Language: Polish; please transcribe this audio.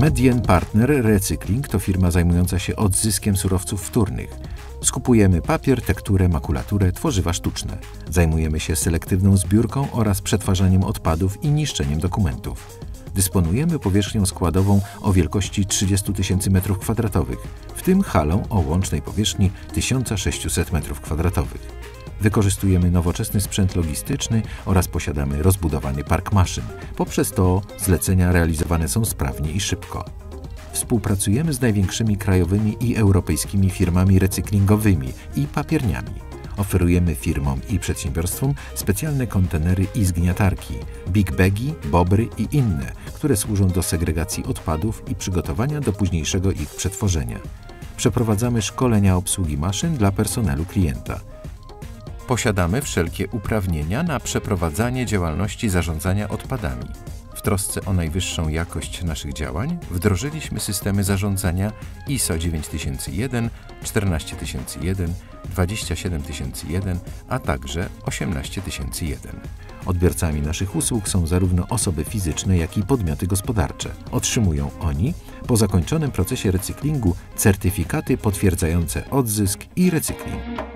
Medien Partner Recykling to firma zajmująca się odzyskiem surowców wtórnych. Skupujemy papier, tekturę, makulaturę, tworzywa sztuczne. Zajmujemy się selektywną zbiórką oraz przetwarzaniem odpadów i niszczeniem dokumentów. Dysponujemy powierzchnią składową o wielkości 30 tysięcy m2, w tym halą o łącznej powierzchni 1600 m2. Wykorzystujemy nowoczesny sprzęt logistyczny oraz posiadamy rozbudowany park maszyn. Poprzez to zlecenia realizowane są sprawnie i szybko. Współpracujemy z największymi krajowymi i europejskimi firmami recyklingowymi i papierniami. Oferujemy firmom i przedsiębiorstwom specjalne kontenery i zgniatarki, big bagi, bobry i inne, które służą do segregacji odpadów i przygotowania do późniejszego ich przetworzenia. Przeprowadzamy szkolenia obsługi maszyn dla personelu klienta. Posiadamy wszelkie uprawnienia na przeprowadzanie działalności zarządzania odpadami. W trosce o najwyższą jakość naszych działań wdrożyliśmy systemy zarządzania ISO 9001, 14001, 27001, a także 18001. Odbiorcami naszych usług są zarówno osoby fizyczne, jak i podmioty gospodarcze. Otrzymują oni po zakończonym procesie recyklingu certyfikaty potwierdzające odzysk i recykling.